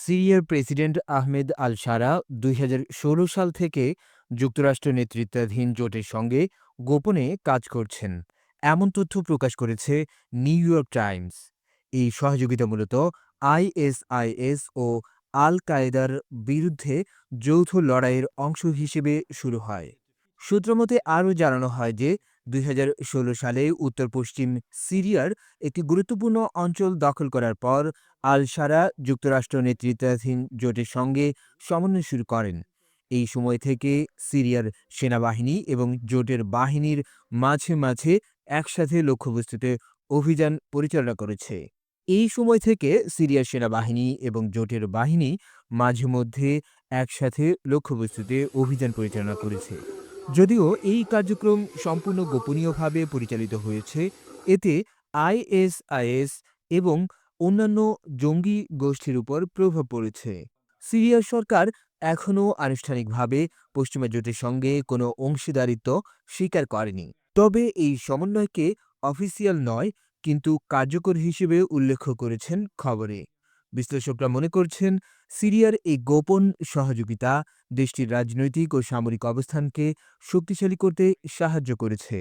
সিরিয়ার প্রেসিডেন্ট আহমেদ আল সারা দুই হাজার ষোলো সাল থেকে যুক্তরাষ্ট্র নেতৃত্বাধীন জোটের সঙ্গে গোপনে কাজ করছেন। এমন তথ্য প্রকাশ করেছে নিউ ইয়র্ক টাইমস। এই সহযোগিতা মূলত আইএসআইএস ও আল কায়েদার বিরুদ্ধে যৌথ লড়াইয়ের অংশ হিসেবে শুরু হয়। সূত্রমতে আরও জানানো হয় যে দুই হাজার ষোলো সালে উত্তর পশ্চিম সিরিয়ার একটি গুরুত্বপূর্ণ অঞ্চল দখল করার পর আল সারা যুক্তরাষ্ট্র নেতৃত্বাধীন জোটের সঙ্গে সমন্বয় শুরু করেন। এই সময় থেকে সিরিয়ার সেনাবাহিনী এবং জোটের বাহিনীর মাঝে মাঝে একসাথে লক্ষ্যবস্তুতে অভিযান পরিচালনা করেছে। এই সময় থেকে সিরিয়ার সেনাবাহিনী এবং জোটের বাহিনী মাঝে মধ্যে একসাথে লক্ষ্যবস্তুতে অভিযান পরিচালনা করেছে। যদিও এই কার্যক্রম সম্পূর্ণ গোপনীয়ভাবে পরিচালিত হয়েছে, এতে আইএসআইএস এবং অন্যান্য জঙ্গি গোষ্ঠীর উপর প্রভাব পড়েছে। সিরিয়া সরকার এখনও আনুষ্ঠানিকভাবে পশ্চিমা জোটের সঙ্গে কোনো অংশীদারিত্ব স্বীকার করেনি। তবে এই সমন্বয়কে অফিসিয়াল নয়, কিন্তু কার্যকর হিসেবে উল্লেখ করেছেন খবরে। বিশ্লেষকরা মনে করছেন, সিরিয়ার এই গোপন সহযোগিতা দেশটির রাজনৈতিক ও সামরিক অবস্থানকে শক্তিশালী করতে সাহায্য করেছে।